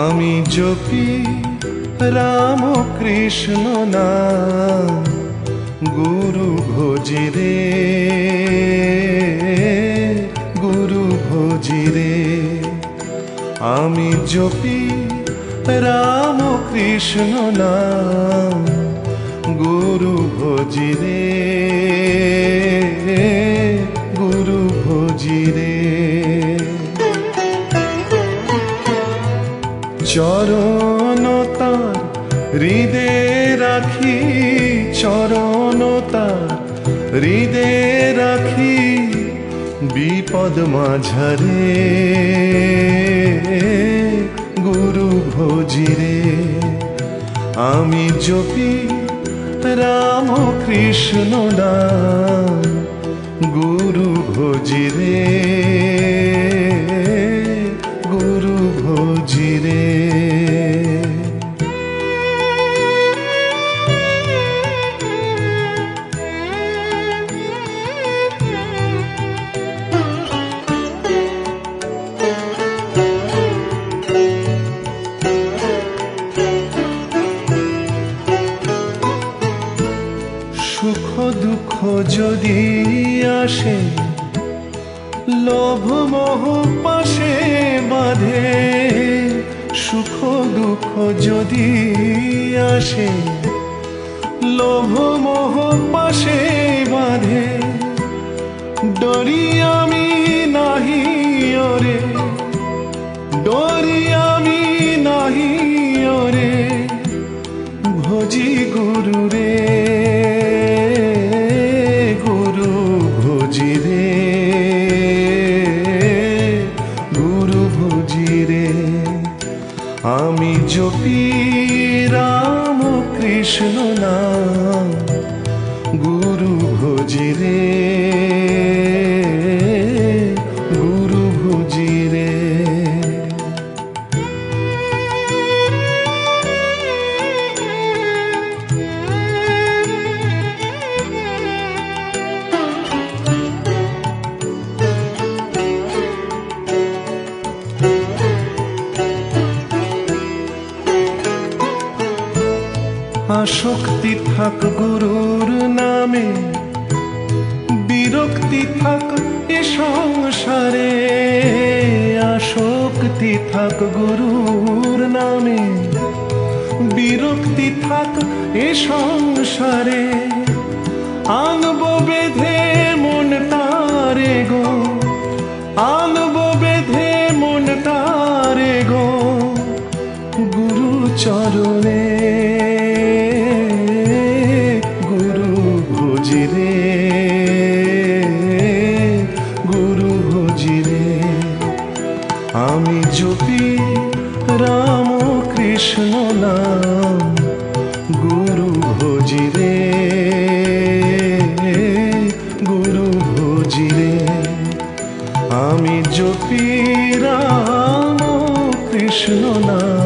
আমি জপি রাম কৃষ্ণ নাম, গুরু ভোজি রে গুরু ভোজি রে আমি জপি রাম কৃষ্ণ নাম, গুরু ভোজি রে চরণ তার, হৃদে রাখি চরণ তার, হৃদে রাখি বিপদ মাঝারে। গুরু ভোজিরে, আমি জপি রাম কৃষ্ণ নাম, গুরু ভোজিরে। সুখ দুঃখ যদি আসে, লোভ মোহ পাশে বাঁধে। সুখ দুঃখ যদি আসে, লোভ মোহ পাশে বাঁধে। ডরি আমি জপি রাম কৃষ্ণ নাম। আসক্তি থাক গুরুর নামে, বিরক্তি থাক এ সংসারে। আসক্তি থাক গুরুর নামে, বিরক্তি থাক এ সংসারে। আনব আমি জপি রাম কৃষ্ণ নাম গুরু ভোজিরে গুরু ভোজিরে। আমি জপি রাম কৃষ্ণ নাম